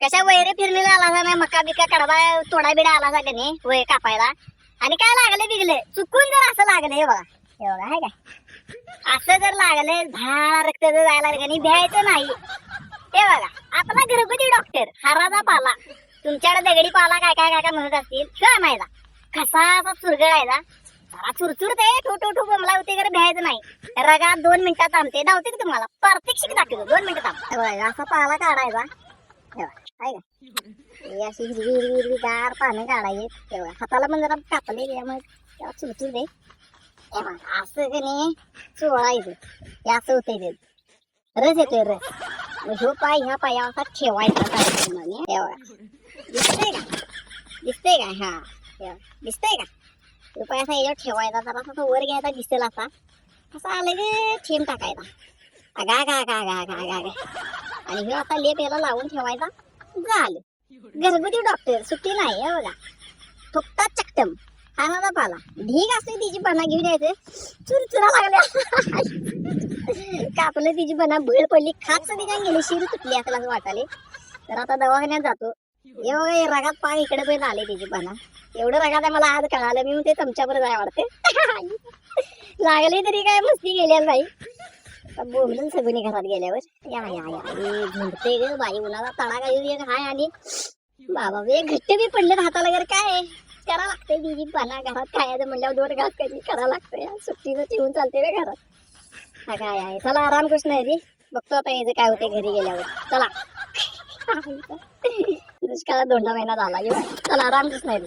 कशा वैरे फिरणीला आला असा नाही मका बिका कडबा तोडा बिडा आला असा का नाही वय कापायला. आणि काय लागले बिगले चुकून जर असं लागलं हे बघा. हे बघा हाय का असं जर लागलं झाड रक्त जर जायला का नाही भ्यायचं नाही. हे बघा आपला घरगुती डॉक्टर हराचा पाला. तुमच्याकडे दगडी पाला काय काय काय काय म्हणत असतील? काय माहिती कसा असा चुरगळायला जरा चुरचुरते ठो ठो ठो बोंबला होते खरं भ्यायचं नाही. रगात दोन मिनिटात थांबते. धावते तुम्हाला? प्रत्यक्षिक दाखवतो. दोन मिनिटं थांबते. असा पाला काढायचा. आहे का अशी हिरवी हिरवी हिरवी गार पानं काढायची हे बघा, हाताला पण जरा कापले त्यामुळे तेव्हा चुरचुर दे असं की नाही चोळायचं हे असं होतंय ते. रस येतोय रस. ह्यो पाय ह्या पायावर असा ठेवायचा काय म्हणे दिसतंय का? दिसतंय का? हा. दिसतंय का? ह्यो पाय असा याच्यावर ठेवायचा जरा असा वर घ्यायचा दिसेल असा. असा आलं की ठेम टाकायचा. अगा गा गा गा गा गा गा आणि ह्यो आता लेप याला लावून ठेवायचा. झालं घरगुती डॉक्टर सुट्टी नाही हे बघा. फक्त आला ना पाला. ढीग असते तिची बना घेऊन यायचे. चुरचुरा लागल्या. कापलं तिची बना बळ पडली. खाच सदी काय गेली. शिर तुटली असं असं वाटाले तर आता दवाखान्यात जातो. एवढे हे रगात पाय इकडे पण आले तिची बना एवढं रगात आहे मला आज कळालं. मी ते तुमच्याबरोबर जाय वाटते. लागले तरी काय मस्ती गेल्या नाही बोलून सगळी घरात गेल्यावर. या या या. ए, झुंडते ग. बाई उन्हाला तडाखा काही एक हाय आणि बाबा वे घट्ट बी पडले हाताला वगैरे काय? करा लागते दिदी पाना घरात. खायचं म्हणल्यावर दोन घास कधी करा लागतंय. सुट्टीचं ठेवून चालते रे घरात. हा काय आहे? चला आराम कृष्ण आहे रे. बघतो आता याचं काय होते घरी गेल्यावर. चला. दुष्काळात दोंडा महिना झाला. चला आराम कृष्ण आहे रे.